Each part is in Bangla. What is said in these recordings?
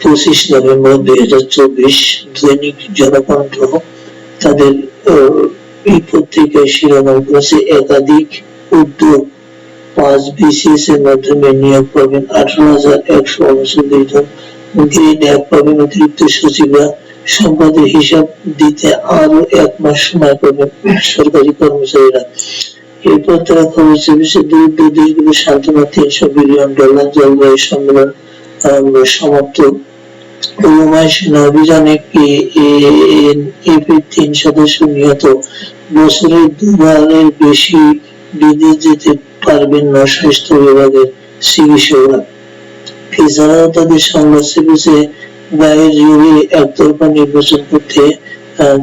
পঁচিশ নভেম্বর দুই হাজার চব্বিশ দৈনিক জনকণ্ঠ তাদের এই পত্রিকায় শিরোনাম করেছে একাধিক উদ্যোগ পাঁচ বিসিএস এর মাধ্যমে নিয়োগ পাবেন আঠারো হাজার একশো পাবেন অতিরিক্ত সচিবরা সম্পদের হিসাব দিতে আরও এক মাস সময় পাবেন সরকারি কর্মচারীরা এরপর তারা খবর চেপেছে দরিদ্র দেশগুলো সান্ত্বনা তিনশো বিলিয়ন ডলার জলবায়ু সম্মেলন সমাপ্ত তিন সদস্য নিহত। বছরে দুবারের বেশি বিদেশ যেতে পারবেন না স্বাস্থ্য বিভাগের চিকিৎসকরা। এছাড়াও তাদের সংবাদ চেপেছে গায়ের জোরে একতরফা নির্বাচন করতে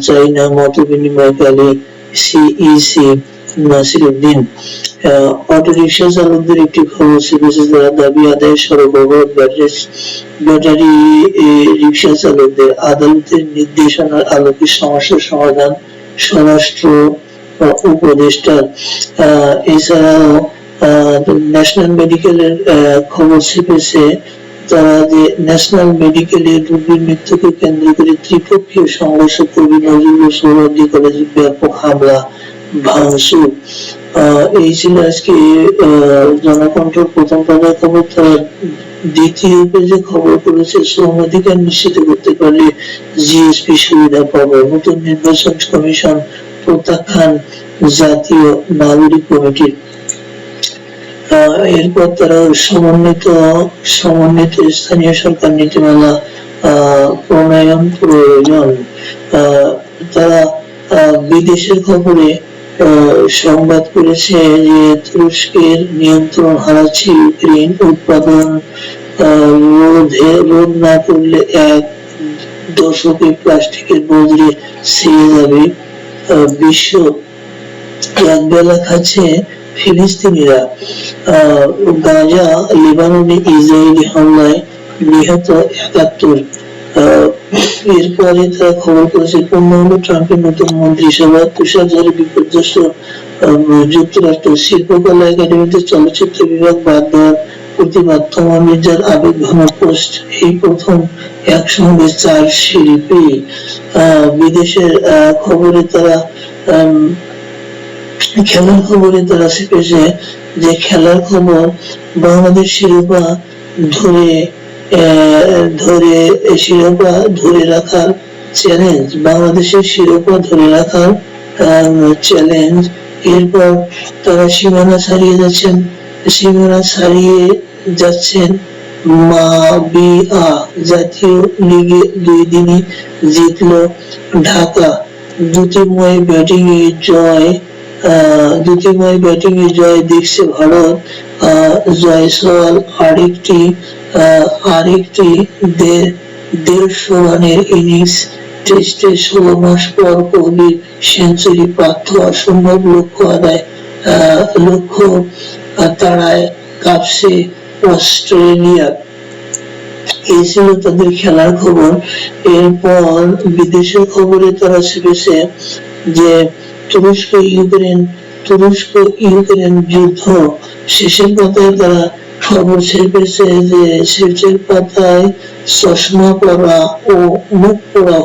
চাই না। মত বিনিময়কালে সিইসি নাসিরুদ্দিন অটো রিক্সা চালকদের একটি যারা দাবি আদায় সরবরাহ ব্যাটারি ব্যাটারি রিক্সা চালকদের আদালতের নির্দেশনার আলোকে সমাধান স্বরাষ্ট্র এছাড়াও ন্যাশনাল মেডিকেলের খবর ছেপেছে তারা যে ন্যাশনাল মেডিকেলের রোগীর মৃত্যুকে কেন্দ্র করে ত্রিপক্ষীয় সংঘর্ষ কবি নজরুল সৌরদী কলেজে ব্যাপক হামলা। আহ, এই ছিল আজকে জনকণ্ঠ প্রথম পাতার খবর তার দ্বিতীয় পেজে খবর করেছে শ্রম অধিকার নিশ্চিত করতে পারলে জিএসপি সুবিধা পাবে। নতুন নির্বাচন কমিশন প্রত্যাখ্যান জাতীয় নাগরিক কমিটির এরপর তারা সমন্বিত সমন্বিত স্থানীয় সরকার নীতিমালা প্রণয়ন প্রয়োজন। তারা বিদেশের খবরে সংবাদ করেছে যে তুরস্কের নিয়ন্ত্রণ হারাচ্ছে ইউক্রেন উৎপাদন রোধে রোধ না করলে এক দশকে প্লাস্টিকের বদলে ছেয়ে যাবে। বিশ্ব এক বেলা খাচ্ছে ফিলিস্তিনিরা। গাজা, লেবাননে ইসরায়েলি হামলায় নিহত একাত্তর। এরপরে তারা খবর করেছে ট্রাম্পের নতুন বিপর্যস্ত শিল্পকলা একাডেমিতে চলচ্চিত্র বিভাগ বাদ দেওয়ার মির্জার আবেগ ভাঙা পোস্ট এই প্রথম একসঙ্গে চার আহ, বিদেশের খবরে তারা খেলার খবরে তারা শিখেছে যে খেলার খবর বাংলাদেশ শিরোপা ধরে ধরে শিরোপা ধরে রাখার চ্যালেঞ্জ বাংলাদেশের শিরোপা ধরে রাখার চ্যালেঞ্জ এরপর তারা সীমানা ছাড়িয়ে যাচ্ছেন। সীমানা ছাড়িয়ে যাচ্ছেন মা বি আ জাতীয় লিগে দুই দিনই জিতলো ঢাকা। দ্যুতিময় ব্যাটিং এ জয় আহ, দ্যুতিময় ব্যাটিং এ জয় দেখছে ভারত। জয়সওয়াল আরেকটি আরেকটি দেড়শো রানের ইনিংস টেস্টে ষোলো মাস পর কোহলির সেঞ্চুরি প্রাপ্ত। অসম্ভব লক্ষ্য আদায় লক্ষ্য আহ, তাড়ায় কাপসে অস্ট্রেলিয়া। এই ছিল তাদের খেলার খবর। এরপর বিদেশের খবরে তারা ছেপেছে যে তুরস্ক ইউক্রেন তুরস্ক ইউক্রেন যুদ্ধ। শেষের পাতায় তারা খবর ছেপেছে যে শেষের পাতায় চশমা পরা ও মুখ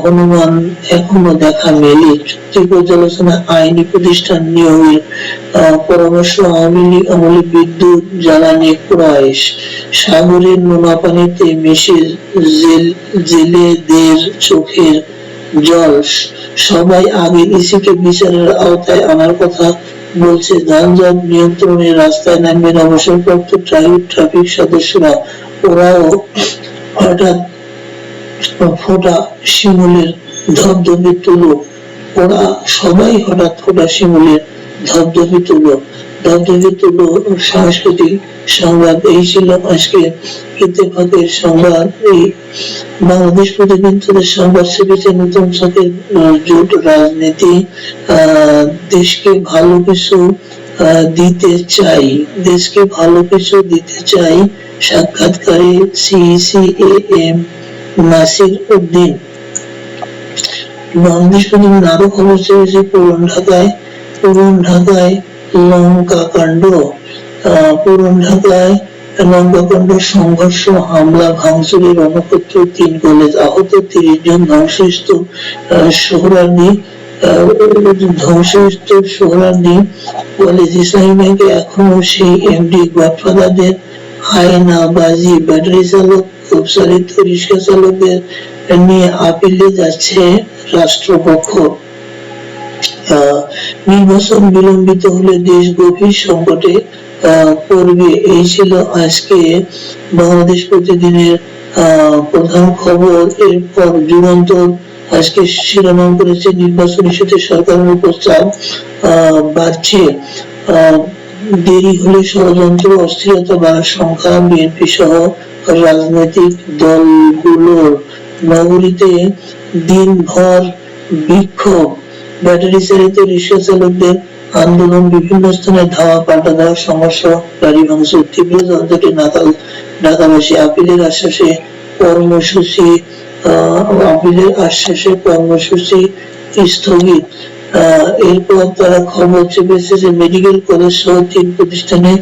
হনুমান এখনও দেখা মেলে। চুক্তি পর্যালোচনা আইনি প্রতিষ্ঠান নিয়োগের আহ, পরামর্শ আওয়ামী আমলে বিদ্যুৎ জ্বালানি ক্রয় সাগরের নোনা পানিতে মিশে জেল জেলেদের চোখের জল। সবাই আগে ইসিকে বিচারের আওতায় আনার কথা বলছে। যানজট নিয়ন্ত্রণে রাস্তায় নামবেন অবসরপ্রাপ্ত ট্রাফিক ট্রাফিক সদস্যরা। ওরাও হঠাৎ ফোটা শিমুলের ধবধবে তুলো। ওরা সবাই হঠাৎ ফোটা শিমুলের ধবধবে তুলো। সাংস্কৃতিক সংবাদ এই ছিল আজকে সংবাদ। এই বাংলাদেশ সংবাদ সেবেছে নতুন আহ, জোট রাজনীতি দেশকে ভালো কিছু দিতে চাই। দেশকে ভালো কিছু দিতে চাই। সাক্ষাৎকারে CEC A M Nasir Uddin. Bangladesh Pratidin আরও খবর চেয়েছে পুরন ঢাকায় পুরন ঢাকায় লঙ্কা কাণ্ড পুরন ঢাকায় লঙ্কাকাণ্ড, সংঘর্ষ, হামলা, ভাঙচুরের রণক্ষেত্র তিন কলেজ আহত, তিরিশ জন ধ্বংসস্তূপ সোহরানি সোহরানি কলেজ এখনও সেই এমডি গডফাদারদের বাজি ব্যাটারি চালক প্রসারিত রিক্সা চালকদের নিয়ে আপিলে যাচ্ছে রাষ্ট্রপক্ষ। নির্বাচন বিলম্বিত হলে দেশ গভীর সংকটে পড়বে। এই ছিল আজকে বাংলাদেশ প্রতিদিনের প্রধান খবর। এরপর যুগান্তর আজকে শিরোনাম করেছে নির্বাচন ইস্যুতে সরকারের আহ, বাড়ছে। দেরি হলে ষড়যন্ত্র অস্থিরতা বাড়ার সংখ্যা বিএনপি সহ রাজনৈতিক দলগুলোর। নগরীতে দিনভর বিক্ষোভ। ব্যাটারি চালিত রিক্সা চালকদের আন্দোলন বিভিন্ন স্থানে ধাওয়া পাল্টা দেওয়া সমস্যা, গাড়ি ভাঙচুর তীব্র যন্ত্রটি নাকাল ঢাকাবাসী আপিলের আশ্বাসে কর্মসূচি আপিলের আশ্বাসে কর্মসূচি স্থগিত। এরপর তারা খবর চেপেছে যে মেডিকেল কলেজ সহ তিন প্রতিষ্ঠানে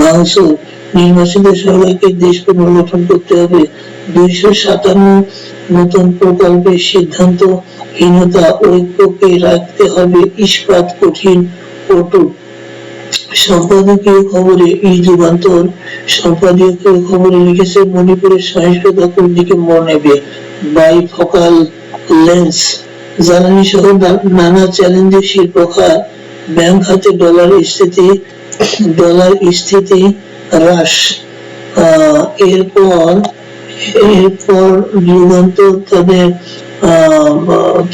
ভাঙচুর। নির্বাচিত সবাইকে দেশ পুনর্গঠন করতে হবে। দুইশো সাতান্ন নতুন প্রকল্পের সিদ্ধান্ত হীনতা ঐক্যকে রাখতে হবে, ইস্পাত কঠিন অটুট সম্পাদকীয় খবরে এই যুগান্তর। সম্পাদকীয় খবরে লিখেছে, মণিপুরের বাই ফোকাল লেন্স। জ্বালানি সহ নানা ব্যাংক ডলার স্থিতি ডলার স্থিতি হ্রাস। এরপর এরপর যুগান্তর তাদের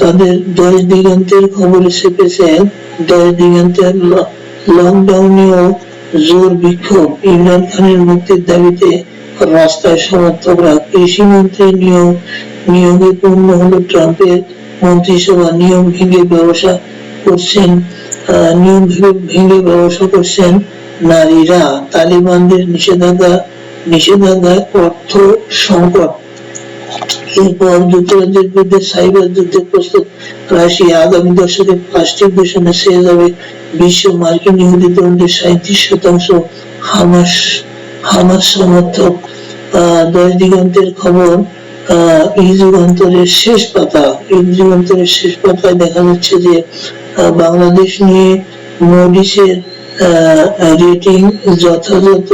তাদের দশ দিগন্তের খবর চেপেছে দশ দিগন্তের লকডাউনেও জোর বিক্ষোভ। ইমরান খানের মুক্তির দাবিতে রাস্তায় সমর্থকরা কৃষিমন্ত্রী নিয়োগ নিয়োগে পূর্ণ হলো ট্রাম্পের মন্ত্রিসভা। নিয়ম ভেঙে ব্যবসা করছেন নিয়ম ভেঙে ব্যবসা করছেন নারীরা। তালিবানদের নিষেধাজ্ঞা নিষেধাজ্ঞায় অর্থ সংকট। এরপর যুক্তরাজ্যের বিরুদ্ধে সাইবার প্রস্তুত আগামী দশকে প্লাস্টিক দূষণে সেরে যাবে বিশ্ব মার্কিন ইহুদি তরুণদের সাঁত্রিশ শতাংশ হামাস হামাস সমর্থক। দশ দিগন্তের খবর এই শেষ পাতা, এই শেষ পাতায় দেখা যাচ্ছে যে বাংলাদেশ নিয়ে মোডিসের রেটিং যথাযথ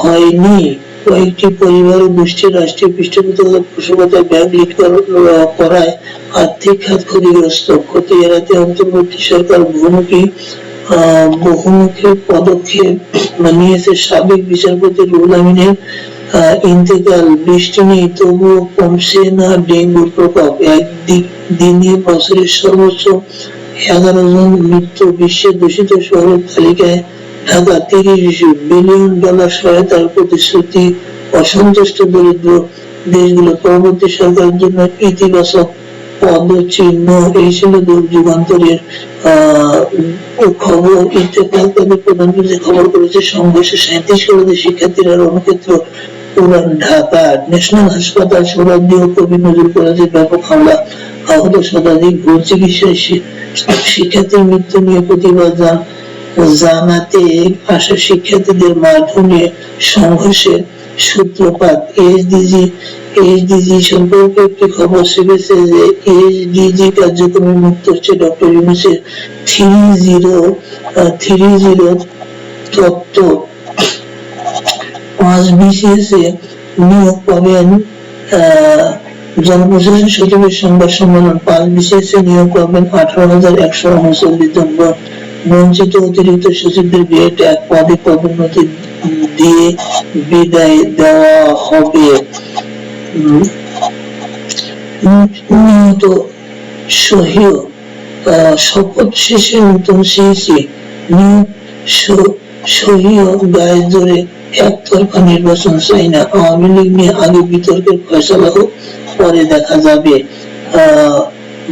হয়নি। কয়েকটি পরিবার ও গোষ্ঠীর রাষ্ট্রীয় পৃষ্ঠপোষকতা পোষকতায় ব্যাংক লিড করায় আর্থিক খাত ক্ষতিগ্রস্ত। ক্ষতি এড়াতে অন্তর্বর্তী সরকার বহুমুখী বহুমুখী পদক্ষেপ নিয়েছে সাবেক বিচারপতি রুহুল আমিনের ইন্তেকাল। বৃষ্টি নেই, তবুও কমছে না ডেঙ্গুর প্রকোপ। একদিক দিনে বছরের সর্বোচ্চ এগারো জন মৃত্যু বিশ্বের দূষিত শহরের তালিকায় ঢাকা তিরিশ বিলিয়ন ডলার সহায়তার প্রতিশ্রুতি অসন্তুষ্ট দরিদ্র দেশগুলো পরবর্তী সরকারের জন্য ইতিবাচক পদচিহ্ন, এই ছিল যুগান্তরের খবর। প্রধানমন্ত্রী খবর করেছে, সংঘর্ষে সাঁত্রিশ কলেজের শিক্ষার্থীরা রণক্ষেত্র পুরান ঢাকা ন্যাশনাল হাসপাতাল ও কবি নজরুল কলেজে ব্যাপক হামলা আহত শতাধিক ভুল চিকিৎসায় শিক্ষার্থীর মৃত্যু নিয়ে প্রতিবাদ জানাতে আসা শিক্ষার্থীদের মাধ্যমে সংঘর্ষের সূত্রপাত। এইচডিজি এইচডিজি সম্পর্কে একটি খবর শিখেছে যে এইচডিজি কার্যক্রমে মুক্ত হচ্ছে ডক্টর ইউনুসের থ্রি জিরো থ্রি জিরো তত্ত্ব। পাঁচ বিসিএস নিয়োগ পাবেন জনপ্রশাসন সচিবের সংবাদ সম্মেলন। পাঁচ বিসিএস নিয়োগ পাবেন আঠারো হাজার একশো উনচল্লিশ জন। বঞ্চিত অতিরিক্ত সচিবদের বিয়েট এক পদে পদোন্নতি দিয়ে বিদায় দেওয়া হবে? সহিও শপথ শেষে নতুন সহিও গায়ে জোরে একতরফা নির্বাচন চাই না। আওয়ামী লীগ নিয়ে আগে বিতর্কের ফয়সলা হোক, পরে দেখা যাবে।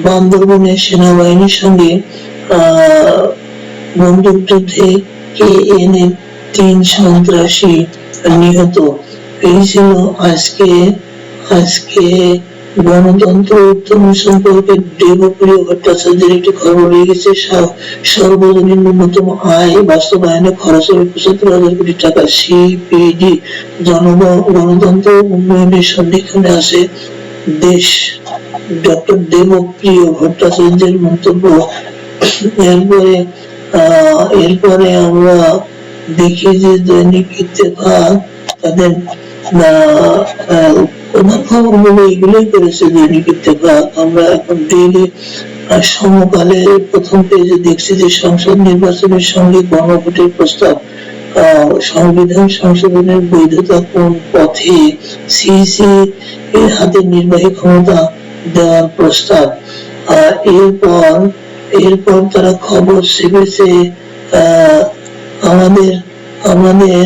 বান্দরবনে সেনাবাহিনীর সঙ্গে বন্দুকযুদ্ধে তিন সন্ত্রাসী নিহত। এই ছিল আজকে আজকে গণতন্ত্র উত্তরণ সম্পর্কে দেবপ্রিয় ভট্টাচার্যের একটি খবর রয়ে গেছে। সর্বজনীন ন্যূনতম আয় বাস্তবায়নে খরচ হবে পঁচাত্তর হাজার কোটি টাকা সিপিডি জনগণ, গণতন্ত্র উন্নয়নের সন্ধিক্ষণে আসে দেশ। ডক্টর দেবপ্রিয় ভট্টাচার্যের মন্তব্য, এরপরে এরপরে আমরা দেখি যে দৈনিক ইত্তেফাক তাদের প্রধান এগুলোই করেছে দৈনিক ইত্তেফাক। আমরা এখন ডেইলি সমকালে প্রথম পেজে দেখছি যে সংসদ নির্বাচনের সঙ্গে গণভোটের প্রস্তাব। সংবিধান সংশোধনের বৈধতা কোন পথে? সিসি এর হাতে নির্বাহী ক্ষমতা দেওয়ার প্রস্তাব। এরপর এরপর তারা খবর আহ, আমাদের আমাদের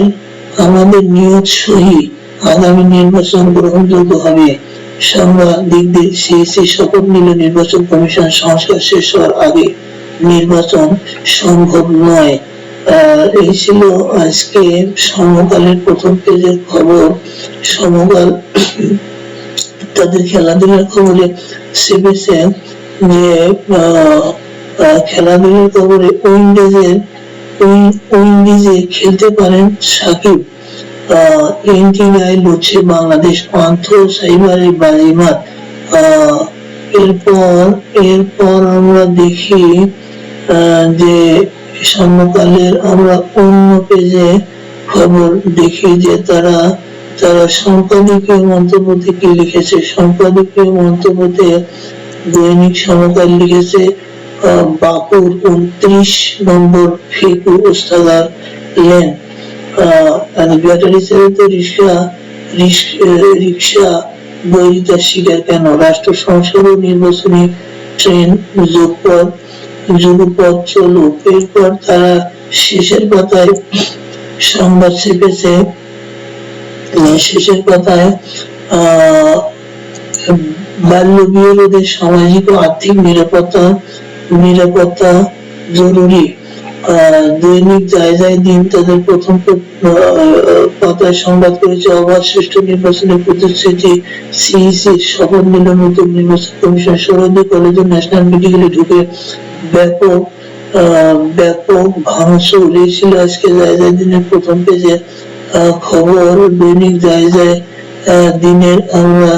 আমাদের নিয়ত সহি আগামী নির্বাচন গ্রহণযোগ্য হবে। সাংবাদিকদের সিএসি শপথ নিল নির্বাচন কমিশন সংস্কার শেষ হওয়ার আগে নির্বাচন সম্ভব নয়। এই ছিল আজকে সমকালের প্রথম পেজের খবর। সমকাল তাদের খেলাধুলার খবরে চেপেছে যে আহ, খেলাধুলার খবরে উইন্ডিজের উইন্ডিজে খেলতে পারেন সাকিব। এনটিআই লড়ছে বাংলাদেশ পান্থ সাইবারের বাজিমাত এরপর এরপর আমরা দেখি যে সমকালের আমরা অন্য পেজে খবর দেখি যে তারা তারা সম্পাদকীয় মন্তব্যতে কি লিখেছে। সম্পাদকীয় মন্তব্যতে দৈনিক সমকাল লিখেছে বাকুর উনত্রিশ নম্বর ফেকু লেন। রিক্সা রিক্সা বৈধতা স্বীকার কেন? রাষ্ট্র সংসদ নির্বাচনী ট্রেন, যোগপথ চলুক। এরপর তারা শেষের পাতায় সংবাদ চেপেছে শেষের পাতায় বাল্য বিয়ে সামাজিক ও আর্থিক নিরাপত্তা নিরাপত্তা জরুরি। দৈনিক জায়গায় দিন তাদের প্রথম পাতায় সংবাদ করেছে, অবাধ শ্রেষ্ঠ নির্বাচনের প্রতিশ্রুতি সিইসি শপথ নিল নতুন নির্বাচন কমিশন। সরহদি কলেজ ও ন্যাশনাল মেডিকেলে ঢুকে ব্যাপক ব্যাপক ভাঙচুর। ছিল আজকে জায়গায় দিনের প্রথম পেজে খবর। দৈনিক জায়গায় দিনের আমরা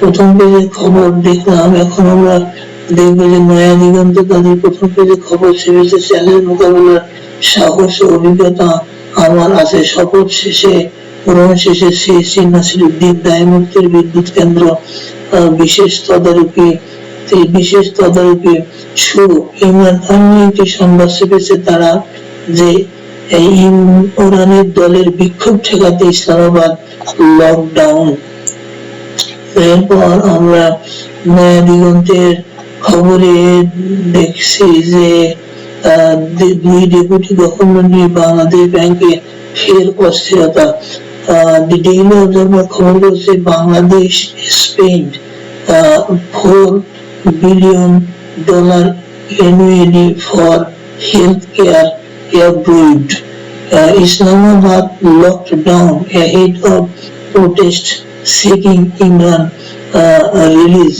প্রথম পেজে খবর দেখলাম। এখন আমরা দেখব যে খবর সাহস অভিজ্ঞতা। আমার আছে শেষে শেষে দায়মুক্তির বিদ্যুৎ কেন্দ্র। বিশেষ তদারকি বিশেষ তদারকি শুরু। ইমরান একটি সংবাদ ছেপেছে তারা যে, এই ইমরানের দলের বিক্ষোভ ঠেকাতে ইসলামাবাদ লকডাউন এরপর আমরা নয়া দিগন্তের খবরে দেখছি যে আহ, দে- দুই ডেপুটি গভর্নর নিয়ে বাংলাদেশ ব্যাংকে ফের অস্থিরতা দি ডেইলি অবজারভার খবর বলছে Bangladesh spend four billion dollar annually for healthcare abroad. Uh, Islamabad locked down ahead of protest seeking Imran uh, release.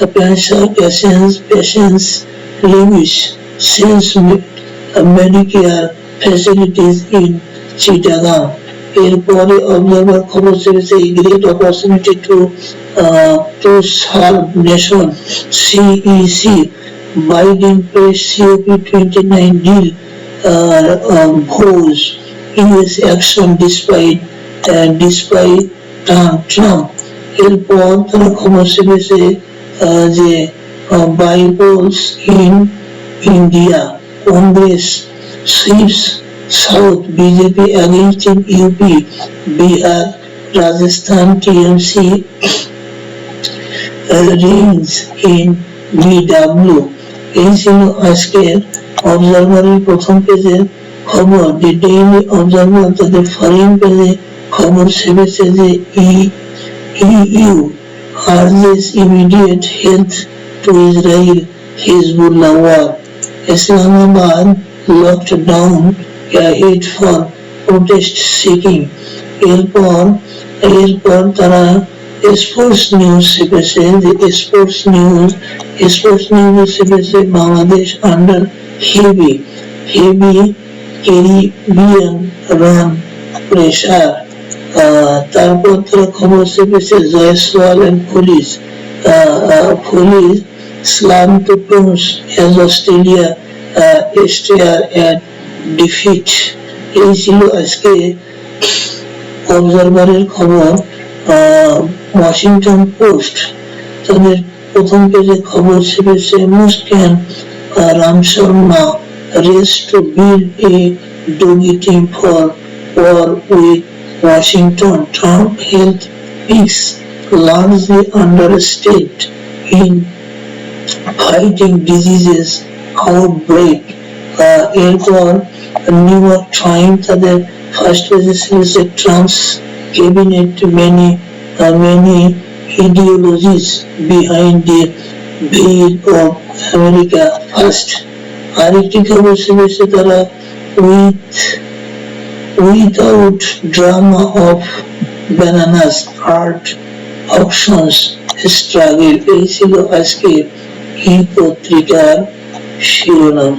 Apancha patients, patients language since Medicare facilities in Chittagong. Her body of labor cooperation is a great opportunity to uh, to serve nation CEC Biden press COP29 deal uh, um, goes U.S. action despite uh, despite uh, Trump. Her body of labor cooperation is a ছেপেছে আহ, যে bypolls in India Congress sweeps south BJP against in UP Bihar Rajasthan TMC rings in DW. এই ছিল আজকের অবজারভারের প্রথম পেজের খবর। দি ডেইলি অবজারভার তাদের ফরেন পেজে খবর ছেপেছে যে U. urges immediate help to Israel Hezbollah war. Islamabad locked down ahead for protest seeking. এরপর এরপর তারা স্পোর্টস নিউজ চেপেছে যে sports news sports news চেপেছে Bangladesh under heavy heavy Caribbean run pressure তারপর তারা খবর চেপেছে Jaiswal and police police slam two tons Australia stare at defeat. এই ছিল আজকে অবজারভারের খবর। ওয়াশিংটন পোস্ট তাদের প্রথম পেজে খবর ছেপেছে Muskan Ram Sharma, race to build a DOGE team for war with Washington Trump health picks largely understated in fighting diseases outbreak uh, এরপর নিউ ইয়র্ক টাইম তাদের ফার্স্ট পেজে ছিল Trump's cabinet many many ideologies behind the bill of America first আরেকটি খবর শুনেছে তারা with without drama of bananas art options struggle এই ছিল আজকে এই পত্রিকার শিরোনাম